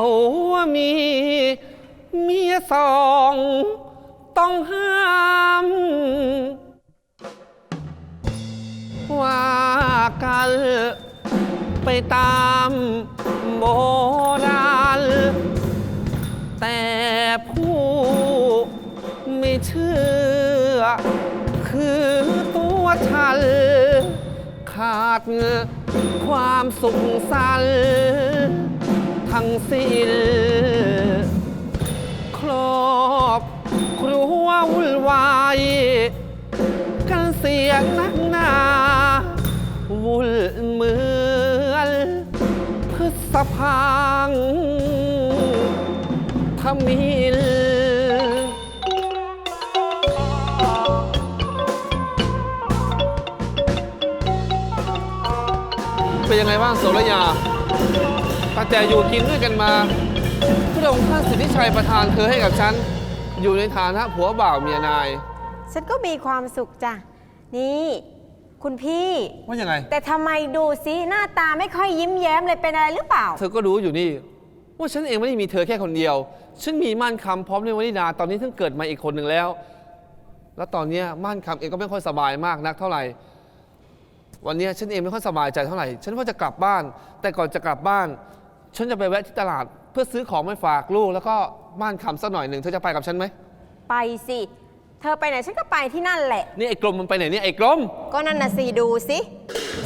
ามีเมียสองต้องห้าม ว่ากันไปตามโบราณ แต่ผู้ไม่เชื่อ คือตัวฉัน ขาดความสุขสัน ทั้งสิ้นครอบครัววุ่นวายกันเสียงนักหนาวุ่นเหมือนพฤษพังทมิลเป็นยังไงบ้างโสระยา ตั้งแต่อยู่กินด้วยกันมาพระองค์ท่านสิทธิชัยประทานเธอให้กับฉัน อยู่ในฐานะผัวบ่าวเมียนาย ฉันก็มีความสุขจ้ะ นี่ คุณพี่ ว่ายังไง แต่ทำไมดูสิหน้าตาไม่ค่อยยิ้มแย้มเลยเป็นอะไรหรือเปล่า เธอก็รู้อยู่นี่ ว่าฉันเองไม่ได้มีเธอแค่คนเดียว ฉันมีม่านคำพร้อมในวนิดาตอนนี้เพิ่งเกิดมาอีกคนหนึ่งแล้ว แล้วตอนเนี้ยม่านคำเองก็ไม่ค่อยสบายมากนักเท่าไหร่ วันเนี้ยฉันเองไม่ค่อยสบายใจเท่าไหร่ ฉันว่าจะกลับบ้าน แต่ก่อนจะกลับบ้าน ฉันจะไปแวะที่ตลาดเพื่อซื้อของไปฝากลูก แล้วก็ม่านคำสักหน่อยหนึ่งเธอจะไปกับฉันไหมไปสิ เธอไปไหนฉันก็ไปที่นั่นแหละ นี่ไอ้กลมมันไปไหนเนี่ยไอ้กลม ก็นั่นน่ะสิดูสิ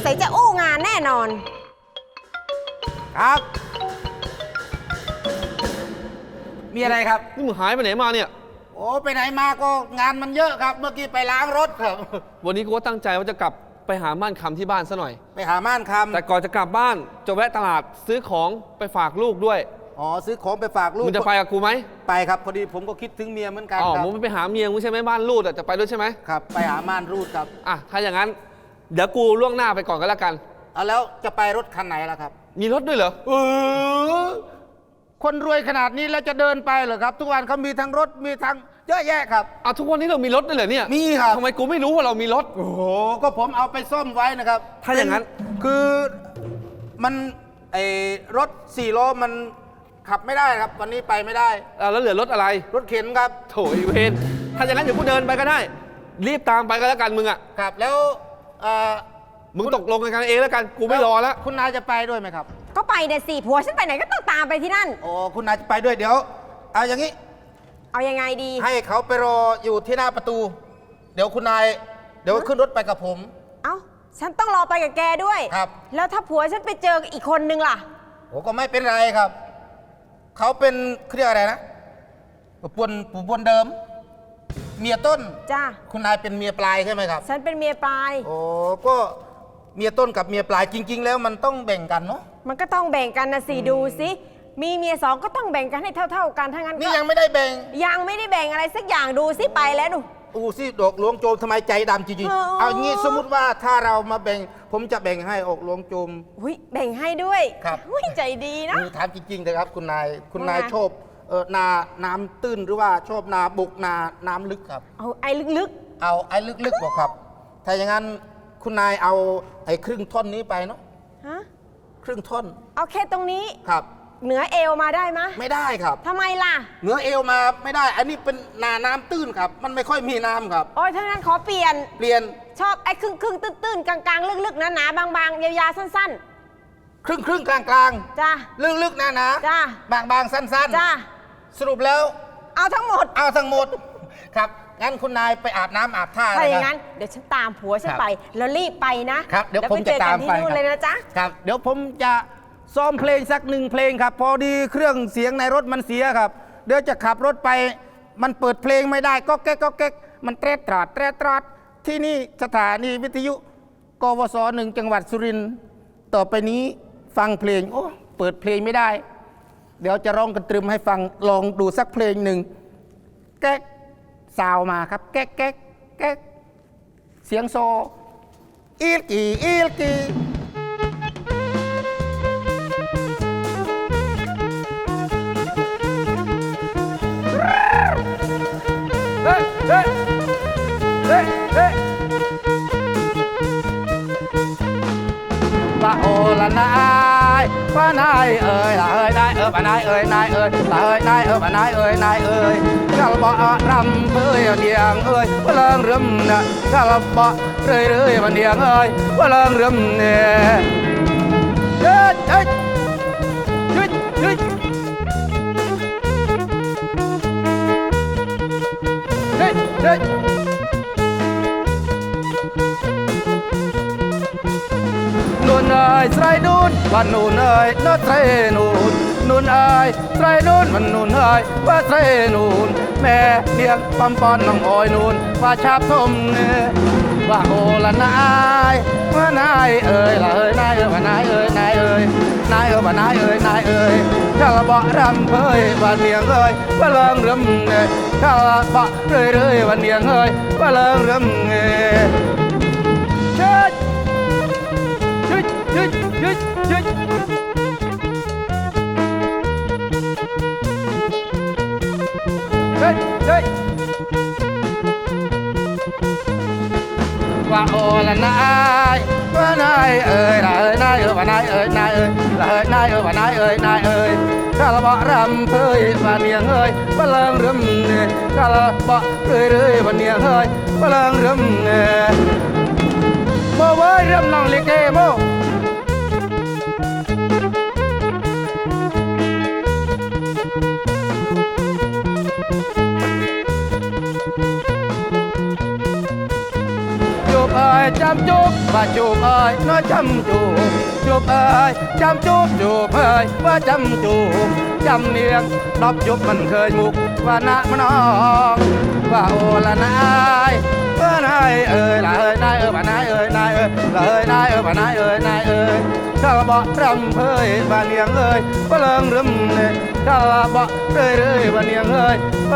ใส่จะอู้งานแน่นอน ครับ มีอะไรครับ นี่มึงหายไปไหนมาเนี่ย โอ้ ไปไหนมาก็งานมันเยอะครับ เมื่อกี้ไปล้างรถครับ วันนี้กูก็ตั้งใจว่าจะกลับ ไปหาม่านคำที่บ้านซะหน่อย ไปหาม่านคแต่ก่อนจะกลับบ้านจะแวะตลาดซื้อของไปฝากลูกด้วยำอ๋อซื้อของไปฝากลูกมึงจะไปกับกูไหมไปครับพอดีผมก็คิดถึงเมียเหมือนกันอ๋อครับมึงไปหาเมียมึงใช่ไหมบ้านรูดอะจะไปด้วยใช่ไหมครับ ไปหาม่านรูดครับอะถ้าอย่างนั้น เดี๋ยวกูล่วงหน้าไปก่อนก็แล้วกันเอาแล้วจะไปรถคันไหนล่ะครับ มีรถด้วยเหรอเออคนรวยขนาดนี้แล้วจะเดินไปเหรอครับ ทุกวันเขามีทั้งรถมีทั้ง เยอะแยะครับ อะทุกวันนี้เรามีรถด้วยเหรอเนี่ยมีครับ ทำไมกูไม่รู้ว่าเรามีรถ โอ้โห ก็ผมเอาไปซ่อมไว้นะครับถ้าอย่างนั้น เป็นคือมันไอรถสี่ล้อมันขับไม่ได้ครับ วันนี้ไปไม่ได้ อะแล้วเหลือรถอะไร รถเข็นครับ โถไอ้เวนถ้าอย่างนั้นเดี๋ยวกูเดินไปก็ได้ รีบตามไปก็แล้วกันมึงอะครับ แล้วเอ่อมึงตกลงกันเองแล้วกัน กูไม่รอแล้ว คุณนายจะไปด้วยไหมครับ ก็ไปเดี๋ยวสิผัวฉันไปไหนก็ต้องตามไปที่นั่น โอ้คุณนายจะไปด้วยเดี๋ยว เอาอย่างนี้ เอายังไงดี ให้เขาไปรออยู่ที่หน้าประตู เดี๋ยวคุณนาย เดี๋ยวขึ้นรถไปกับผม เอ้า ฉันต้องรอไปกับแกด้วย ครับ แล้วถ้าผัวฉันไปเจออีกคนนึงล่ะ โอ้ก็ไม่เป็นไรครับ เขาเป็นเขาเรียกอะไรนะปวนปูปวนเดิม เมียต้น จ้า คุณนายเป็นเมียปลายใช่ไหมครับ ฉันเป็นเมียปลาย โอ้ก็เมียต้นกับเมียปลายจริง ๆ แล้วมันต้องแบ่งกันเนาะ มันก็ต้องแบ่งกันนะสิดูสิ มีเมียสองก็ต้องแบ่งกันให้เท่า ๆ กันถ้างั้นนี่ก็ยังไม่ได้แบ่งยังไม่ได้แบ่งอะไรสักอย่างดูสิไปแล้วดูอู้สิดอกหลวงโจมทำไมใจดำจริงเออๆเอางี้สมมุติว่าถ้าเรามาแบ่ง ผมจะแบ่งให้ออกหลวงโจม อุ้ยแบ่งให้ด้วยครับ อุ้ยใจดีนะนี่ถามจริงๆเลยครับ คุณนายคุณนายว่าไง ชอบเออนาน้ำตื้นหรือว่าชอบนาบุกนาน้ำลึกครับ เอาไอ้ลึกเอาไอ้ลึกๆบอกครับ ถ้าอย่างนั้นคุณนายเอาไอ้ครึ่งท่อนนี้ไปเนาะๆฮะครึ่งท่อนเอาแค่ตรงนี้ ครับ เหนือเอวมาได้มะไม่ได้ครับ ทำไมล่ะ เหนือเอวมาไม่ได้ อันนี้เป็นนาน้ำตื้นครับ มันไม่ค่อยมีน้ำครับ โอ้ยถ้างั้นขอเปลี่ยน เปลี่ยนชอบไอ้ครึ่งครึ่งๆตื้นๆกลางๆลึกๆหนาๆบางๆยาวๆสั้น ครึ่งครึ่งๆกลางกลางๆ จ้าๆลึกๆนะนะจ้าบางบางๆสั้นจ้า ๆ สรุปแล้ว เอาทั้งหมด เอาทั้งหมด ครับ งั้นคุณนายไปอาบน้ำอาบท่าถ้าเลยอย่างครันั้บน เดี๋ยวฉันตามผัวฉันครับไป แล้วรีบไปนะครับ เดี๋ยวแล้ผมไปจะเจอกัตามนที่ไปนู่นครับเลยนะจ๊ะ ครับ เดี๋ยวผมจะ ซ้อมเพลงสักหนึ่งเพลงครับ พอดีเครื่องเสียงในรถมันเสียครับ เดี๋ยวจะขับรถไป มันเปิดเพลงไม่ได้ก็แก๊กก็แก๊กมันเตรตราดเตรตราดที่นี่สถานีวิทยุกวสหนึ่งจังหวัดสุรินทร์ต่อไปนี้ฟังเพลงโอ้เปิดเพลงไม่ได้ เดี๋ยวจะร้องกันตรึมให้ฟังลองดูสักเพลงหนึ่งแก๊กซาวมาครับ แก๊กแก๊กแก๊กเสียงโซอีลกีอีลกี ว่านายเอ่ยละเอ่ยนายเอ่ยว่านายเอ่ยนายเอ่ยละเอ่ยนายเอ่ยว่า นายเอ่ยนเอ้ยใส่นูนว่านูนเอ้ยไตรนูนวันนูนเอ้ยนอไตรนูนนูนเอ้ยไตรนูนวันนูนเอ้ยว่าไตรนูนแม่เลี้ยงปั๊มปอนน้องอ้อยนูนว่าชาบทมเนื้อว่าโอละนายว่านายเอ้ยละเอ้ยนายเอ้ยว่านายเอ้ยนายเอ้ยนายเอ้ยว่านายเอ้ยนายเอ้ยข้าละบ่รำเอ้ยวันเนียงเอ้ยว่าเลิงรำเอ้ยข้าละบ่เรื่อยเรื่อยวันเนียงเอ้ยว่าเลิงรำเอ้ย ยึดยึดยึดยึดเฮ้ยเฮ้ยว่าโอละนายว่านายเอ่ยละเอ่ยนายเอ่ยว่านายเอ่ยนายเอ่ยละเอ่ยนายเอ่ยว่านายเอ่ยนายเอ่ยข้าละบ่รำเอ้ยว่าเนียงเอ้ยว่าเลิงรำเนี่ยข้าละบ่เรื่อยเรื่อยว่าเนียงเอ้ยว่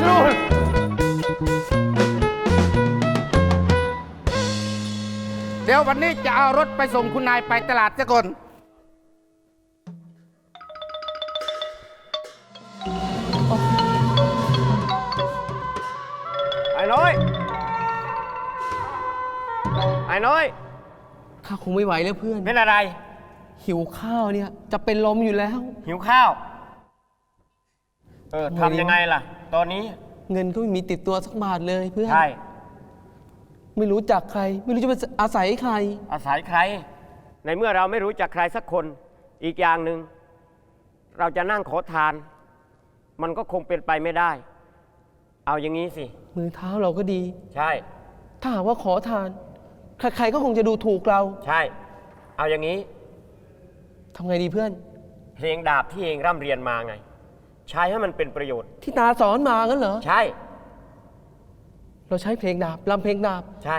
สรูเลยสรูเดี๋ยววันนี้จะเอารถไปส่งคุณนายไปตลาดซะก่อน ไอ้น้อย ไอ้น้อย ข้าคงไม่ไหวแล้วเพื่อน เป็นอะไร หิวข้าวเนี่ย จะเป็นลมอยู่แล้ว หิวข้าว เออทำไงดีทำยังไงล่ะ ตอนนี้เงินก็ไม่มีติดตัวสักบาทเลยเพื่อน ใช่ไม่รู้จักใคร ไม่รู้จะไปอาศัยใคร อาศัยใคร ในเมื่อเราไม่รู้จักใครสักคนอีกอย่างหนึ่ง เราจะนั่งขอทาน มันก็คงเป็นไปไม่ได้ เอาอย่างนี้สิ มือเท้าเราก็ดี ใช่ ถ้าหากว่าขอทาน ใครๆก็คงจะดูถูกเราใช่ เอาอย่างนี้ ทำไงดีเพื่อน เพลงดาบที่เองร่ำเรียนมาไง ใช้ให้มันเป็นประโยชน์ ที่ตาสอนมางั้นเหรอ ใช่ เราใช้เพลงดาบลำเพลงดาบใช่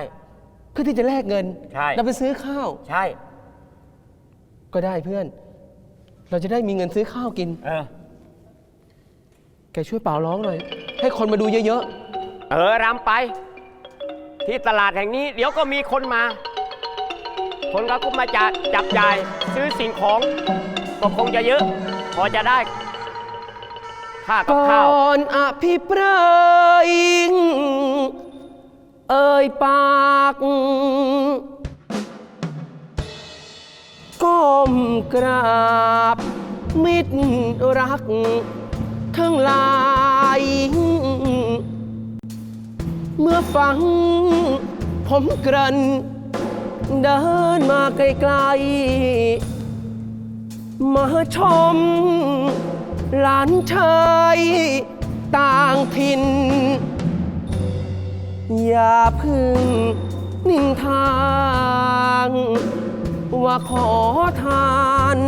เพื่อที่จะแลกเงินใช่แล้วไปซื้อข้าวใช่ ก็ได้เพื่อน เราจะได้มีเงินซื้อข้าวกิน เออ แกช่วยเป่าร้องหน่อย ให้คนมาดูเยอะเออรำไป ที่ตลาดแห่งนี้ เดี๋ยวก็มีคนมา คนเขาก็มาจะจับจ่ายซื้อสิ่งของก็คงจะเยอะ พอจะได้ ค่ากับก่ข้าว อนอภิปรายเอ่ยปากก้มกราบ มิตรรัก ทั้งหลาย เมื่อฟัง ผมเกริ่นเดินมาไกลๆ มาชม หลานชายต่างถิ่น อย่าพึ่งนิ่งทางว่าขอทาน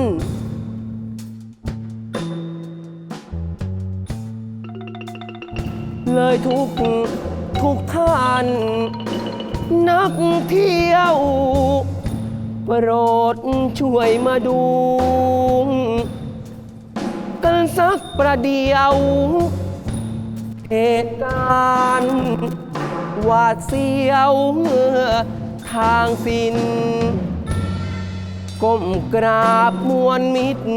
เลยทุกทุกท่าน นักเที่ยวโปรดช่วยมาดู กันสักประเดียว เหตุการณ์หวาดเสียวทางสิ้นก้มกราบมวลมิตร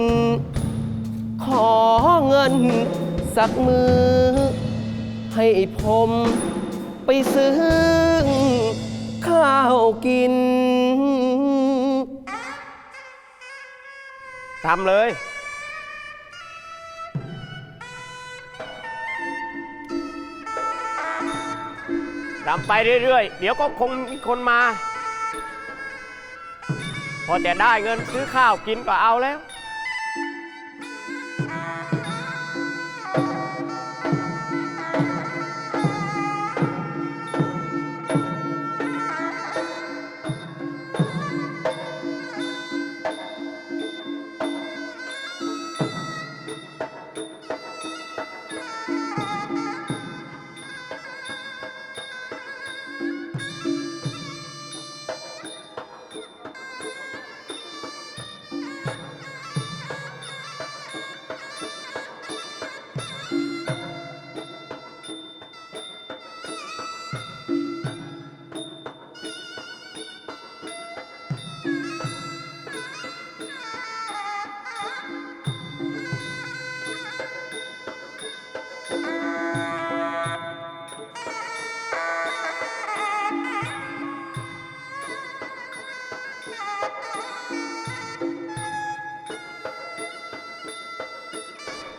ขอเงินสักมือ ให้ผมไปซื้อข้าวกิน ทำเลย ทำไปเรื่อยๆ เดี๋ยวก็คงมีคนมา พอจะได้เงินซื้อข้าวกินก็เอาแล้ว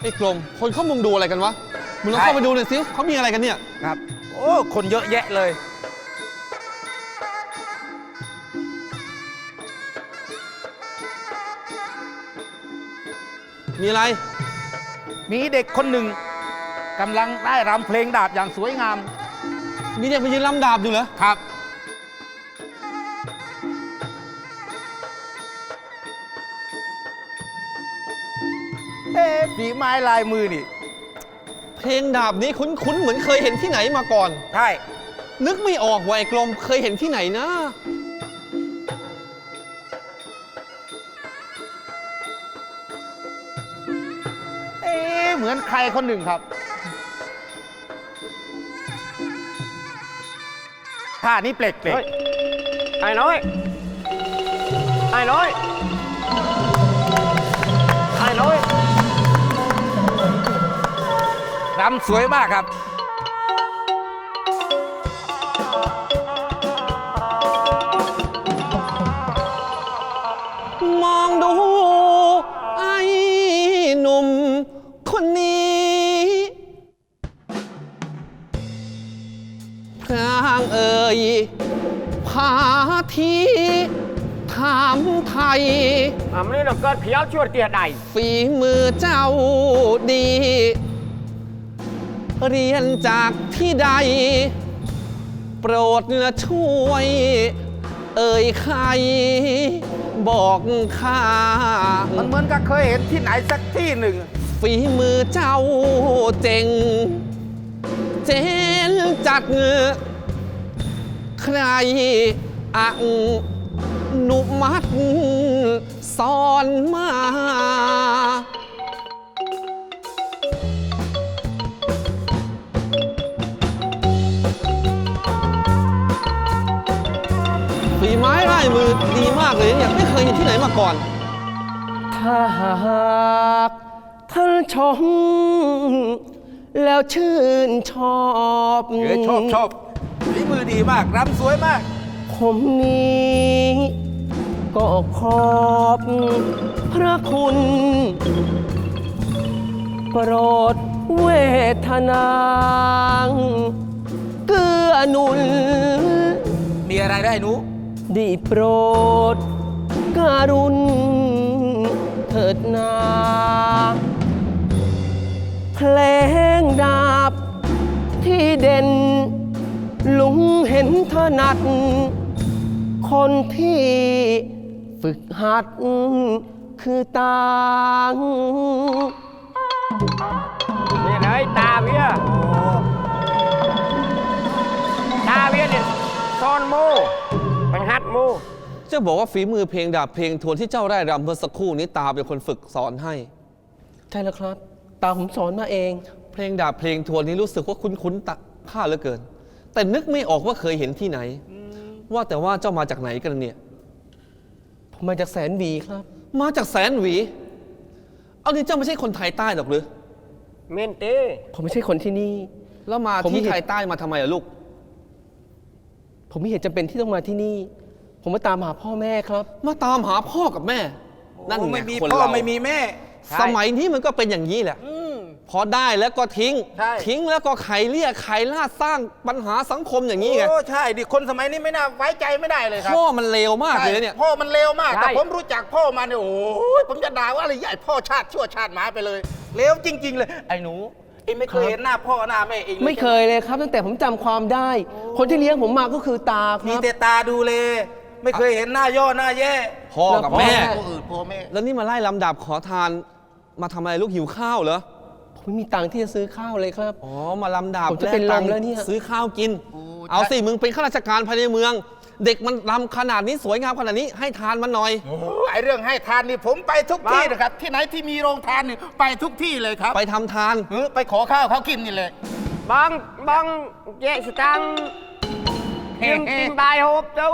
อ้กลมคนเขามุงดูอะไรกันวะมึงลองใช่เข้าไปดูหน่อยสิเขามีอะไรกันเนี่ย ครับ โอ้ คนเยอะแยะเลย มีอะไร มีเด็กคนหนึ่งกำลังได้รำเพลงดาบอย่างสวยงาม มีเด็กมายืนลำดาบอยู่เหรอ ครับ ไม้ลายมือนี่ เพลงดาบนี้คุ้นๆ เหมือนเคยเห็นที่ไหนมาก่อน ใช่ นึกไม่ออกว่าไอ้กลมเคยเห็นที่ไหนนะ เอ๊ะเหมือนใครคนหนึ่งครับท่านี้เปลกๆเฮ้ยไอ้น้อย ไอ้น้อย รำสวยมากครับ มองดูไอ้หนุ่มคนนี้พรางเอ่ยพาทีถามไทยอะมันนี่เราเกิดเพียวชวดเกียรติใด ฝีมือเจ้าดี เรียนจากที่ใด โปรดช่วย เอ่ยใคร บอกข้ามันเหมือนกับเคยเห็นที่ไหนสักที่หนึ่ง ฝีมือเจ้าเจ๋ง เจนจัดใครอังนุมัดสอนมา ม้ลายมือดีมากเลยเนี่ยไม่เคยเห็นที่ไหนมาก่อน ถ้าหากท่านชม แล้วชื่นชอบเออชอบชอบฝีมือดีมากรำสวยมาก ผมนี้ก็ขอบพระคุณ โปรดเวทนาเกื้อหนุน มีอะไรได้หนู ดีโปรดการุณเถิดนา เพลงดาบที่เด่น ลุงเห็นถนัด คนที่ฝึกหัดคือตางนี่ยเลยตาเวียตาเวียเนี่ยซอนโม โมเจ้าบอกว่าฝีมือเพลงดาบเพลงทวนที่เจ้าได้รำเมื่อสักครู่นี้ตาเป็นคนฝึกสอนให้ ใช่แล้วครับ ตาผมสอนมาเอง เพลงดาบเพลงทวนนี้รู้สึกว่าคุ้นๆตะข้าเหลือเกิน แต่นึกไม่ออกว่าเคยเห็นที่ไหน ว่าแต่ว่าเจ้ามาจากไหนกันเนี่ย ผมมาจากแสนหวีครับ มาจากแสนหวี เอานี่เจ้าไม่ใช่คนไทยใต้หรอกหรือ เมนเต้ผมไม่ใช่คนที่นี่ แล้วมาผมไม่ที่เห็น ไทยใต้มาทำไมอะลูก ผมไม่เห็นจำเป็นที่ต้องมาที่นี่ ผมมาตามหาพ่อแม่ครับ มาตามหาพ่อกับแม่ นั่นโอ้ไงไม่มีคนพ่อเราไม่มีแม่ สมัยนี้มันก็เป็นอย่างนี้แหละอืมพอได้แล้วก็ทิ้งใช่ทิ้งแล้วก็ไขเลี่ยไขลาดสร้างปัญหาสังคมอย่างนี้ไงโอ้ใช่ดิคนสมัยนี้ไม่น่าไว้ใจไม่ได้เลยครับพ่อมันเลวมากเลยนะเนี่ยพ่อมันเลวมาก แต่ผมรู้จักพ่อมาเนี่ยโอ้ยผมจะด่าว่าอะไรใหญ่พ่อชาติชั่วชาติหมาไปเลยเลวจริง ๆ เลยไอ้หนูเอ็งไม่เคยครับเห็นหน้าพ่อหน้าแม่เองลไม่เคยเลยครับ ตั้งแต่ผมจำความได้ คนที่เลี้ยงผมมาก็คือตาคมีรับแต่ตาดูเล ไม่เคยเห็นหน้าย่อหน้าแย่ พ่อกับแล้วพ่อแม่ พ่ออื่นพ่อแม่ แล้วนี่มาไล่ลำดับขอทานมาทำอะไรลูกหิวข้าวเหรอ ผมไม่มีตังค์ที่จะซื้อข้าวเลยครับ อ๋อ มาลำดับผมจะเป็นกตังค์ลมแล้วเนี่ย ซื้อข้าวกิน โอ้เอาสิ มึงเป็นข้าราชการภายในเมือง เด็กมันลำขนาดนี้สวยงามขนาดนี้ให้ทานมันหน่อย โอ้ไอเรื่องให้ทานนี่ผมไปทุกที่นะครับ ที่ไหนที่มีโรงทานนี่ไปทุกที่เลยครับไปทำทาน เออไปขอข้าวเขากินนี่เลยบังบังเจสตัง ยังติงบายหบเต้า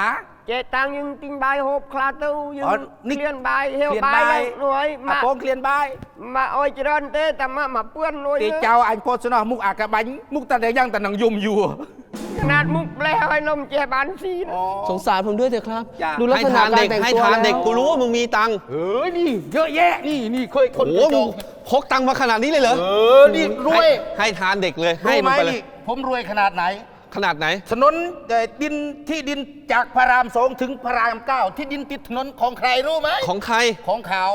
ฮะ เจตังยังติงบายหบคลาเต้ายังอ๋อนี่เคลียนบายเฮวเคลียนบายบายหน่วยอามาโปงเคลียนบายมาอ้อยเจริญเต้แต่มามาเปื้อนหน่วยตีเจ้าอันโพสนอมุกอากาบันมุกตาเดียยังแต่นังยุมอยู่ขนาดมุกแล้วให้นมเจบานซีน สงสารผมด้วยเถอะครับอย่าดูลักให้ษณะทานการเด็กแต่งให้ตัวทานแล้วเด็กกูรู้ว่ามึงมีตังค์เออนี่เยอะแยะนี่นี่เคยคนโอ้เคยมึโจงกพกตังค์มาขนาดนี้เลยเหรอเออนี่รวยให้ให้ทานเด็กเลยให้รู้ไหมัมนไปเลย นี่ผมรวยขนาดไหน ขนาดไหน ถนนเอ่อดินที่ดินจากพระรามสองถึงพระรามเก้าที่ดินติดถนนของใครรู้ไหมของใคร ของเขา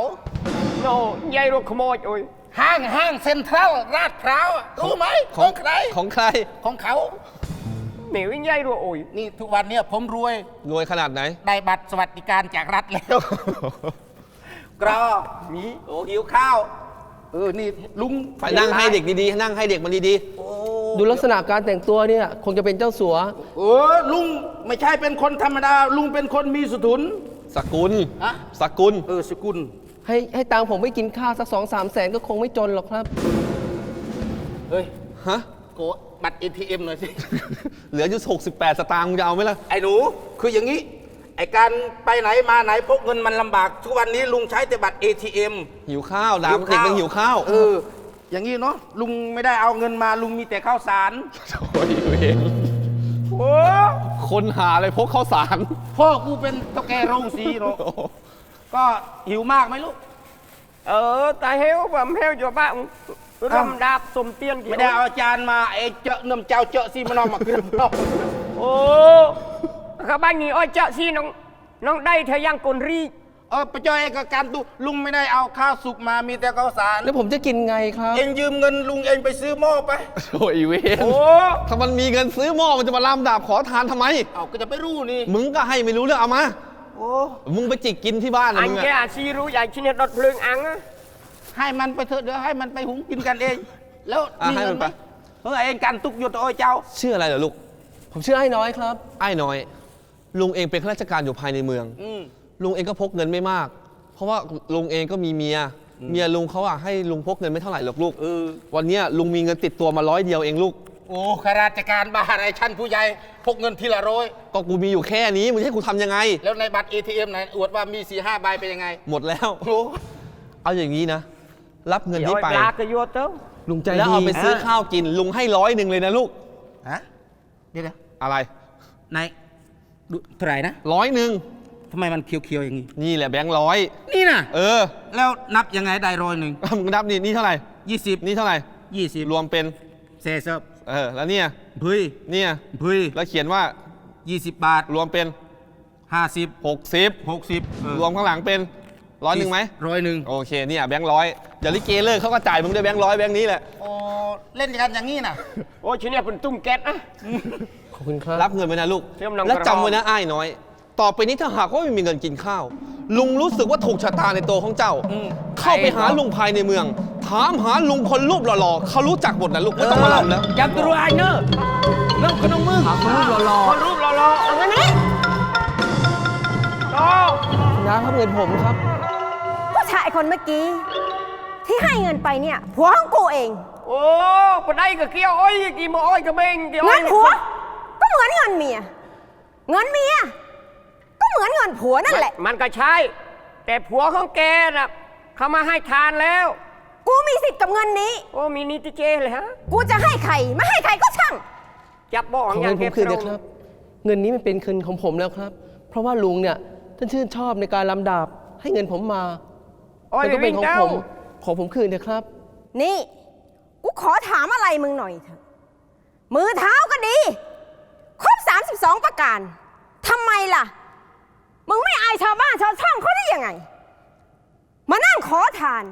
โน่ใหญ่รถขโมยโอ้ยห้างห้างเซ็นทรัลลาดพร้าวอะรู้ไหมของใครของใคร ของเขาเหนียวใหญ่รถโอ้ยนี่ทุกวันเนี้ผมรวยรวยขนาดไหน ได้บัตรสวัสดิการจากรัฐแล้ว กรอมีโอ้หิวข้าว เออ นี่ลุงไปนั่งให้เด็กดีๆ นั่งให้เด็กมันดีโอ้ดูลักษณะการแต่งตัวเนี่ยคงจะเป็นเจ้าสัว เออลุงไม่ใช่เป็นคนธรรมดา ลุงเป็นคนมีสถุน ๆ สกุล ฮะ สกุล เออสกุล ให้ให้ตังค์ผมไม่กินข้าวสักสองสามแสนก็คงไม่จนหรอกครับ เฮ้ย ฮะ โกะบัตร ATM หน่อยสิ เหลืออยู่ 68 สตางค์มึงจะเอาไหมล่ะ ไอ้หนู คืออย่างนี้ ไอ้การไปไหนมาไหนพกเงินมันลำบาก ทุกวันนี้ลุงใช้แต่บัตร ATM หิวข้าวดามเด็กมันหิวข้าวเออ อย่างนี้เนาะลุงไม่ได้เอาเงินมาลุงมีแต่ข้าวสารโอ้ยเวรโอ้คนหาอะไรพกข้าวสารพ่อกูเป็นตะแกโรงสีเนาะก็หิวมากไหมลูก เออแต่เฮวแบบเฮวอยู่บ้านรำดาบสมเตียนกี่ไม่ได้เอาจานมาไอ้เจาะนมเจ้าเจาะซีมานอมมาขึ้นนอ กโอ้ข้าบ้านนี้อ้อยเจาะซีน้องน้องได้เธอยังกลรี เออไปจอยไอ้กับการตุลุงไม่ได้เอาข้าวสุกมามีแต่ข้าวสารแล้วผมจะกินไงครับเองยืมเงินลุงเองไปซื้อหม้อไป โอ้ยเวรโอ้ถ้ามันมีเงินซื้อหม้อมันจะมาลำดาบขอทานทำไม เอาก็จะไปรู้นี่มึงก็ให้ไม่รู้เรื่องเอามา โอ้มึงไปจิกกินที่บ้านนะอันมึงแกอะซีรู้ใหญ่ชินดดเพลิงอังอะให้มันไปเถอะเดี๋ยวให้มันไปหุงกินกันเอง แล้วอะมีให้เงิมันนไหไปมเออเองกันตุกหยุดโอ้ยเจ้า ชื่ออะไรเหรอลูก ผมชื่อไอ้น้อยครับ ไอ้น้อย ลุงเองเป็นข้าราชการอยู่ภายในเมือง อืม ลุงเองก็พกเงินไม่มาก เพราะว่าลุงเองก็มีเมีย เมียลุงเขาอะให้ลุงพกเงินไม่เท่าไหร่หรอกลูกเออ วันเนี้ยลุงมีเงินติดตัวมาร้อยเดียวเองลูก โอ้ข้าราชการบ้าอะไรชั้นผู้ใหญ่พกเงินทีละร้อยก็กูมีอยู่แค่นี้มึงจะให้กูทำยังไง แล้วในบัตร ATM ไหนอวดว่ามี4ีห้าใบเป็นยังไงหมดแล้ว โอ้เอาอย่างนี้นะ รับเงินอ้นี้อยไปปลากระโยดเต้าลุงใจแล้วดีเอาไปซื้อข้าวกิน ลุงให้ร้อยหนึ่งเลยนะลูก ฮะเดี๋ยวอะไรๆนาย ดูเท่าไหร่นะร้อยหนึ่งทำไมมันเคียวๆอย่างนี้ นี่แหละแบงค์ร้อยนี่นะเออแล้วนับยังไงได้ร้อยหนึ่งมึงนับนี่นี่เท่าไหร่ยี่สิบนี่เท่าไหร่ยี่สิบรวมเป็นเซซับเออแล้วเนี่ยพุยเนี่ยพุยแล้วเขียนว่ายี่สิบบาทรวมเป็นห้าสิบ60หกสิบรวมข้างหลังเป็นร้อยหนึ่งไหมร้อยหนึ่งโอเคเนี่ยแบงค์ร้อยเดี๋ยวลิเกเลิกเขาก็จ่ายมึงด้วยแบงค์ร้อยแบงค์นี้แหละโอ้เล่นกันอย่างนี้นะโอ้ยชิเนี่ยเป็นตุ้มแก๊สนะข อบคุณครับ รับเงินไว้นะลูกเตรียมนำแล้วกระจำบอกไว้นะอ้ายน้อย ต่อไปนี้ถ้าหากว่าไม่มีเงินกินข้าว ลุงรู้สึกว่าถูกชะตาในตัวของเจ้าอืมเข้าไปหาลุงภายในเมือง ถามหาลุงคนรูปหล่อๆเขารู้จักหมดนะลูกไม่ต้องมาลำแล้ว จับตัวไอ้เนอร์เริ่มขนมมือหาคนรูปหล่อคนรูปหล่อเอาเงินนี้ๆต่อๆนะครับเงินผมครับ ผู้ชายคนเมื่อกี้ ที่ให้เงินไปเนี่ยผัวของกูเอง โอ้ปนได้ก็เกี่ยวอ้อยกี่โมอ้อยก็เบ่งเกี่ยวเงิอ้อยนผัวก็ เหมือนเงินเมีย เงินเมีย ก็เหมือนเงินผัวนั่นแหละ มันก็ใช่ แต่ผัวของแกน่ะเขามาให้ทานแล้ว กูมีสิทธิ์กับเงินนี้ โอ้มีนิติเจเลยฮะ กูจะให้ใครไม่ให้ใครก็ช่างจับบ่อของอเงิย่างนผเก็มบคืนตรนะงครับ เงินนี้มันเป็นคืนของผมแล้วครับ เพราะว่าลุงเนี่ยท่านชื่นชอบในการลำดาบ ให้เงินผมมาอ้อยมันไปก็เป็วิ่นงของเจ้าผม ของผมคืนเถอะครับ นี่ กูขอถามอะไรมึงหน่อยเถอะ มือเท้าก็ดีครบ 32 ประการทำไมล่ะ มึงไม่อายชาวบ้านชาวช่องเขาได้ยังไง มานั่งขอทาน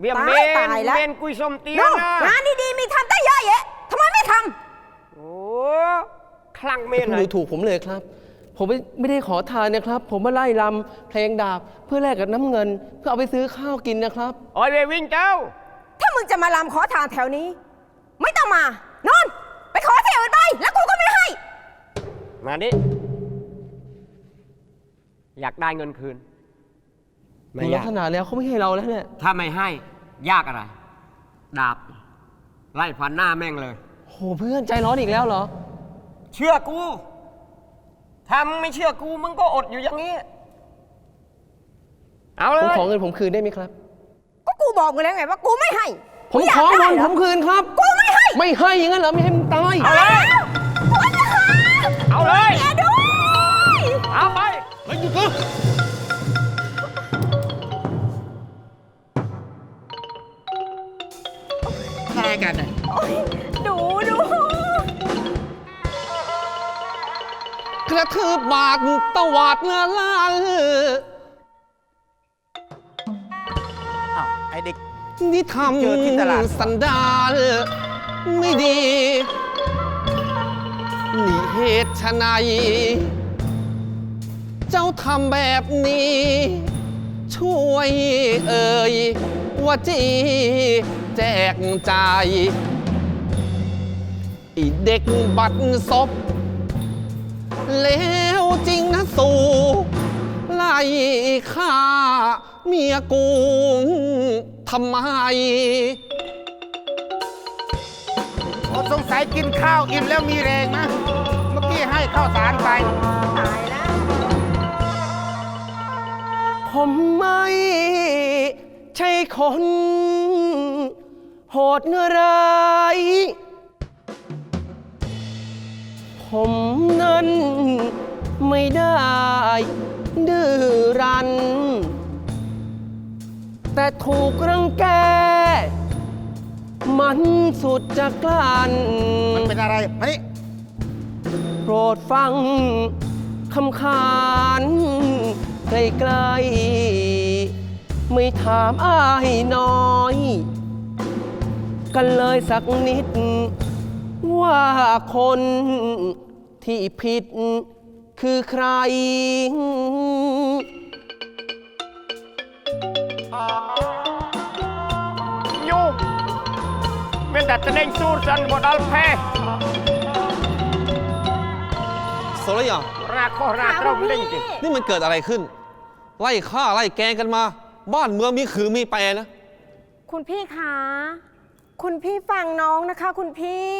เบี้ยมตายเบนตายแล้วเบนกุยส้มเตี้ยนู่นนะงานดีๆมีทำตั้งเยอะแยะทำไมไม่ทโอ้คลั่งเมนคุณเลดูยถูกผมเลยครับ ผมไม่ไม่ได้ขอทานนะครับ ผมมาไล่ลำเพลงดาบเพื่อแลกกับน้ำเงิน เพื่อเอาไปซื้อข้าวกินนะครับอ้อยไปวิ่งเจ้าำถ้ามึงจะมาลำขอทานแถวนี้ ไม่ต้องมานอนไปขอที่อื่นไปแล้วกูก็ไม่ให้มาดิอยากได้เงินคืน ไม่ดูอลัยากกษณะแล้วเขาไม่ให้เราแล้วเนี่ย ถ้าไม่ให้ยากอะไร ดาบ ไล่ฟันหน้าแม่งเลย โหเพื่อนใจร้อนอีกแล้วเหรอ เชื่อกู ถ้ามึงไม่เชื่อกูมึงก็อดอยู่อย่างนี้ เอาเลผมย ขอเงินผมคืนได้ไหมครับ ก็กูบอกมึงแล้วไงว่ากูไม่ให้ผมงยาขกอได้เงินหรผมคืนครับ กูไม่ให้ ไม่ให้อย่างนั้นเหรอไม่ให้มึงตาย เอาเลยกูจะหา เอาเลยแกด้วย เอาไปอะไรกันน่ะโอ๊ยดูดูกระทืบบาดตวาดเงาล้านอ้าวไอเด็ก นี่ทเจอที่ตลาดำสันดานไม่ดี นี่เหตุไหนเจ้าทำแบบนี้ ช่วยเอ่ยว่าจีแจกใจายอีเด็กบัดซบแล้วจริงนะสู่ไล่ฆ่าเมียกูทำไม สงสัยกินข้าวอิ่มแล้วมีแรงนะ เมื่อกี้ให้ข้าวสารไป ตายแล้วผมไม่ใช่คน โหดเร้าย ผมนั้นไม่ได้ดื้อรันแต่ถูกรังแก มันสุดจะกลั้นมันเป็นอะไรมานี่โปรดฟังคำขานใกล้ๆไม่ถามอ้ายน้อย กันเลยสักนิด ว่าคนที่ผิดคือใคร เม่นแต่จะเด้งสู้สันบดอัลเพโซลยาราข้อราเราเด้งจริงนี่มันเกิดอะไรขึ้น ไล่ฆ่าไล่แกงกันมา บ้านเมืองมีขือมีแปรนะคุณพี่คะ คุณพี่ฟังน้องนะคะ คุณพี่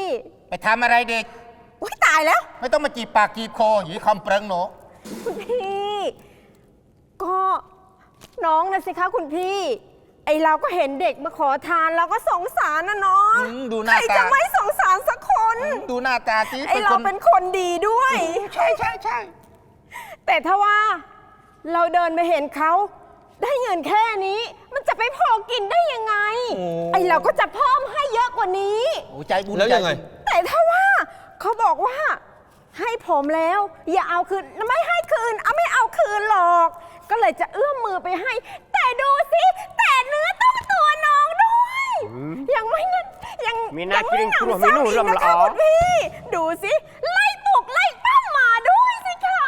ไปทำอะไรเด็ก อุ้ยตายแล้ว ไม่ต้องมาจีบปากจีบคอหยีคำเปริงหนูคุณพี่ ก็น้องนะสิคะคุณพี่ ไอเราก็เห็นเด็กมาขอทานเราก็สงสารนะเนาะอืมดูหใคน้ารตา จะไม่สงสารสักคน ดูหน้าตาจีไอเราเป็นคนดีด้วย ใช่ใช่ใช่แต่ถ้าว่าเราเดินไปเห็นเขาได้เงินแค่นี้ มันจะไปพอกินได้ยังไง ไอเราก็จะเพิ่มให้เยอะกว่านี้ โอ้ใจบุญแล้วยังไงใจบุญแต่ถ้าว่าเขาบอกว่า ให้ผมแล้ว อย่าเอาคืนไม่ให้คืน เอาไม่เอาคืนหรอก ก็เลยจะเอื้อมมือไปให้ แต่ดูสิแต่เนื้อต้องตัวน้องด้วยยังไม่เงินยังมีหน้ายังไม่กินหครัวนำซ้ำมีหนูอีกนะคะลำลอคุณพี่ดูสิไล่ปลุกไล่ปั้มมาด้วยสิคะ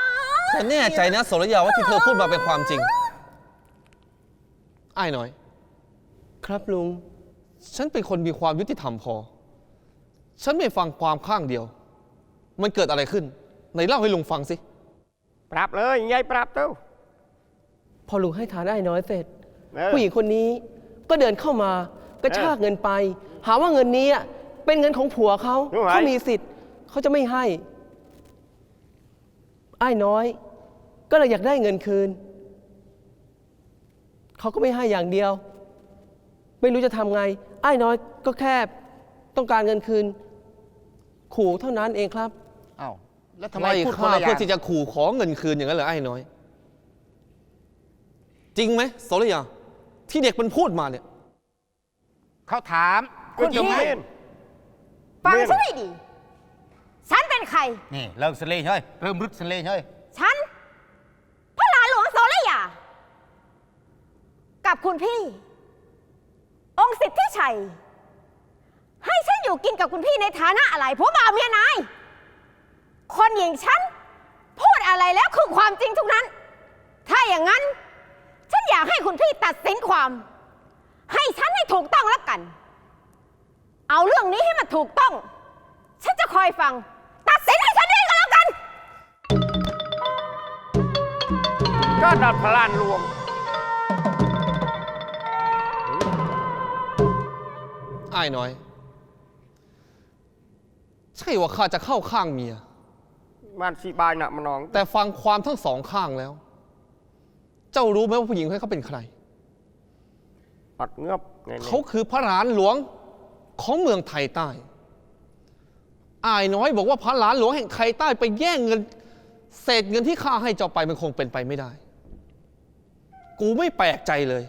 แต่แน่ใจนะโสรยาว่าที่เธอพูดมาเป็นความจริงไอ้ายน้อย ครับลุง ฉันเป็นคนมีความยุติธรรมพอ ฉันไม่ฟังความข้างเดียว มันเกิดอะไรขึ้นไหนเล่าให้ลุงฟังสิ ปรับเลยยายปรับเต้าพอลุงให้ทานได้น้อยเสร็จ เออ ผู้หญิงคนนี้ก็เดินเข้ามากระชากเงินไป หาว่าเงินนี้อะเป็นเงินของผัวเขารู้ไหม เขามีสิทธิ์เขาจะไม่ให้ไอ้ายน้อย ก็เลยอยากได้เงินคืนเขาก็ไม่ให้อย่างเดียว ไม่รู้จะทำไงไอ้ายน้อยก็แค่ต้องการเงินคืน ขู่เท่านั้นเองครับเอ้าแล้วทำไมไล่พูดคนฆ่าละอย่าเพื่องที่จะขู่ขอเงินคืนอย่างนั้นเหรอไอ้น้อย จริงไหมโสรยาที่เด็กมันพูดมาเนี่ย เขาถามก็จงพี่เล่นฟังเม่นฉันให้ดี ฉันเป็นใคร นี่เลิกสเลงเฮ้ยเริ่มรึกสเลงเฮ้ยฉันพระหลานหลวงโสระยา กับคุณพี่ องค์สิทธิชัย ให้ฉันอยู่กินกับคุณพี่ในฐานะอะไรผัวบ่าวเมียนาย คนอย่างฉัน พูดอะไรแล้วคือความจริงทุกนั้น ถ้าอย่างนั้น ฉันอยากให้คุณพี่ตัดสินความ ให้ฉันให้ถูกต้องแล้วกัน เอาเรื่องนี้ให้มันถูกต้อง ฉันจะคอยฟัง ตัดสินให้ฉันเองก็แล้วกัน ก็ดัดพลานรวมไอ้น้อย ใช่ว่าข้าจะเข้าข้างเมีย มันสีบายหนักมันน้องแต่ฟังความทั้งสองข้างแล้ว เจ้ารู้ไหมว่าผู้หญิงคนนี้เขาเป็นใคร ปัดเงือบนี่ๆเขาคือพระหลานหลวงของเมืองไทยใต้อายน้อยบอกว่าพระหลานหลวงแห่งไทยใต้ไปแย่งเงิน เศษเงินที่ข้าให้เจ้าไปมันคงเป็นไปไม่ได้ กูไม่แปลกใจเลย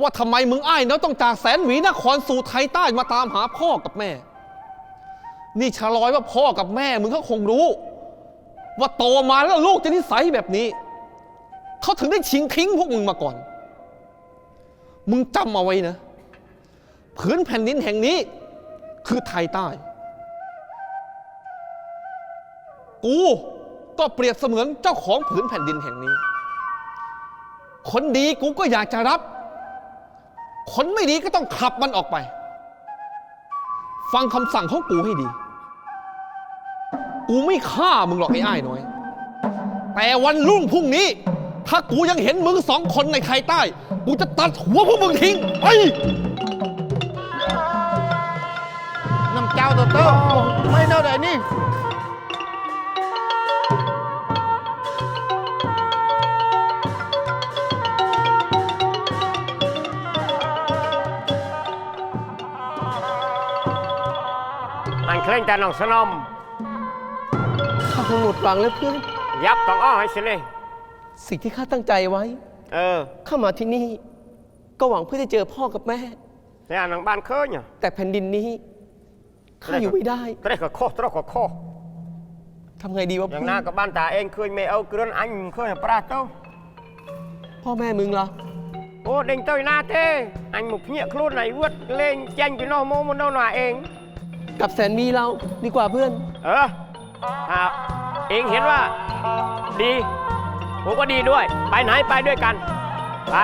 ว่าทำไมมึงอ้ายน้อยต้องจากแสนหวีนครสู่ไทยใต้มาตามหาพ่อกับแม่ นี่ชะลอยว่าพ่อกับแม่มึงเขาคงรู้ ว่าโตมาแล้วลูกจะนิสัยแบบนี้ เขาถึงได้ชิงทิ้งพวกมึงมาก่อน มึงจำเอาไว้นะพื้นแผ่นดินแห่งนี้ คือไทยใต้ กูก็เปรียบเสมือนเจ้าของผืนแผ่นดินแห่งนี้ คนดีกูก็อยากจะรับ คนไม่ดีก็ต้องขับมันออกไป ฟังคำสั่งของกูให้ดี กูไม่ฆ่ามึงหรอกไอ้อ้ายน้อย แต่วันรุ่งพรุ่งนี้ ถ้ากูยังเห็นมึงสองคนในไทยใต้ กูจะตัดหัวพวกมึงทิ้งไปน้ำเจ้าตัวโตไม่เน่าไหนนี่ อันเคร่งแต่น้องสนอมข้าคงหมดหวังแล้วเพื่อน ยับต้องอ้อให้สิเลย สิ่งที่ข้าตั้งใจไว้ เออเข้ามาที่นี่ ก็หวังเพื่อจะเจอพ่อกับแม่ แต่อันหลังบ้านเคยเนี่ยแต่แผ่นดินนี้ข้าอยู่ไม่ได้ตระก็ข้อตระก็ข้อทำไงดีวะอย่างพี่หน้ากับบ้านตาเองเคยไม่เอาเกลือนอันเคยปลาเต้าพ่อแม่มึงล่ะโอ้เด้งเต้ยหน้าเต้อันหมุกเนี่ยครูนไหนวดเล่นแจ้งไปนอกโมมันโดนหน่าเอง กับแสนมีเราดีกว่าเพื่อน เอออ่าเองเห็นว่าดี ผมก็ดีด้วย ไปไหนไปด้วยกัน ไป